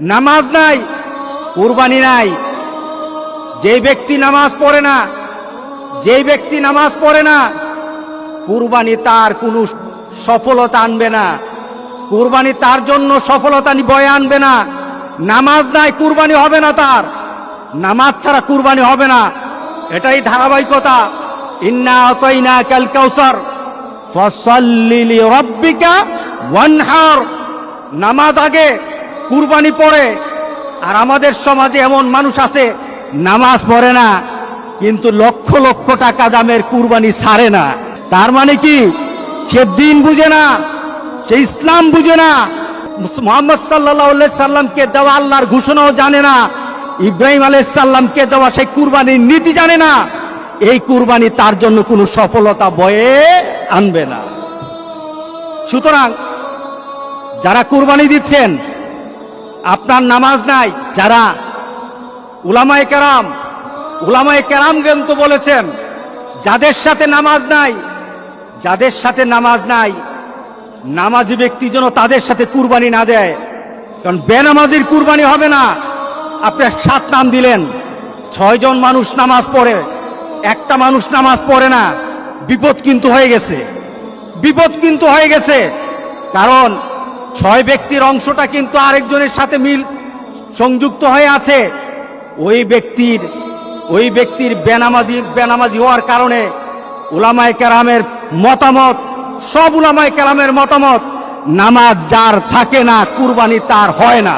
নামাজ নাই, কুরবানি নাই। যে ব্যক্তি নামাজ পড়ে না যে ব্যক্তি নামাজ পড়ে না, কুরবানি তার কোনো সফলতা আনবে না। কুরবানি তার জন্য সফলতা বয়ে আনবে না। নামাজ নাই, কুরবানি হবে না তার। নামাজ ছাড়া কুরবানি হবে না। এটাই ধারাবাহিকতা। ইন্না অতইনা কাল কাউসার ফসল্লিলি রব্বিকা ওয়ানহার। নামাজ আগে কুরবানি পড়ে, আর আমাদের সমাজে এমন মানুষ আছে, নামাজ পড়ে না, কিন্তু লক্ষ লক্ষ টাকা দামের কুরবানি ছাড়ে না। তার মানে কি? সে দিন বুঝে না, সে ইসলাম বুঝে না। মোহাম্মদ সাল্লাহ সাল্লামকে দেওয়া আল্লাহর ঘোষণাও জানে না, ইব্রাহিম আলাইসাল্লামকে দেওয়া সেই কুরবানির নীতি জানে না। এই কুরবানি তার জন্য কোনো সফলতা বয়ে আনবে না। সুতরাং, যারা কুরবানি দিচ্ছেন আপনার নামাজ নাই, যারা উলামায়ে কেরাম উলামায়ে কেরাম কিন্তু বলেছেন, যাদের সাথে নামাজ নাই, যাদের সাথে নামাজ নাই, নামাজি ব্যক্তি যেন তাদের সাথে কুরবানি না দেয়। কারণ বেনামাজির কুরবানি হবে না। আপনার সাত নাম দিলেন ছয়জন মানুষ নামাজ পড়ে, একটা মানুষ নামাজ পড়ে না। বিপদ কিন্তু হয়ে গেছে। বিপদ কিন্তু হয়ে গেছে। কারণ ছয় ব্যক্তির অংশটা কিন্তু আরেকজনের সাথে মিল সংযুক্ত হয়ে আছে। ওই ব্যক্তির ওই ব্যক্তির বেনামাজি বেনামাজি হওয়ার কারণে উলামায় কেরামের মতামত, সব উলামায় কেরামের মতামত, নামাজ যার থাকে না, কুরবানি তার হয় না।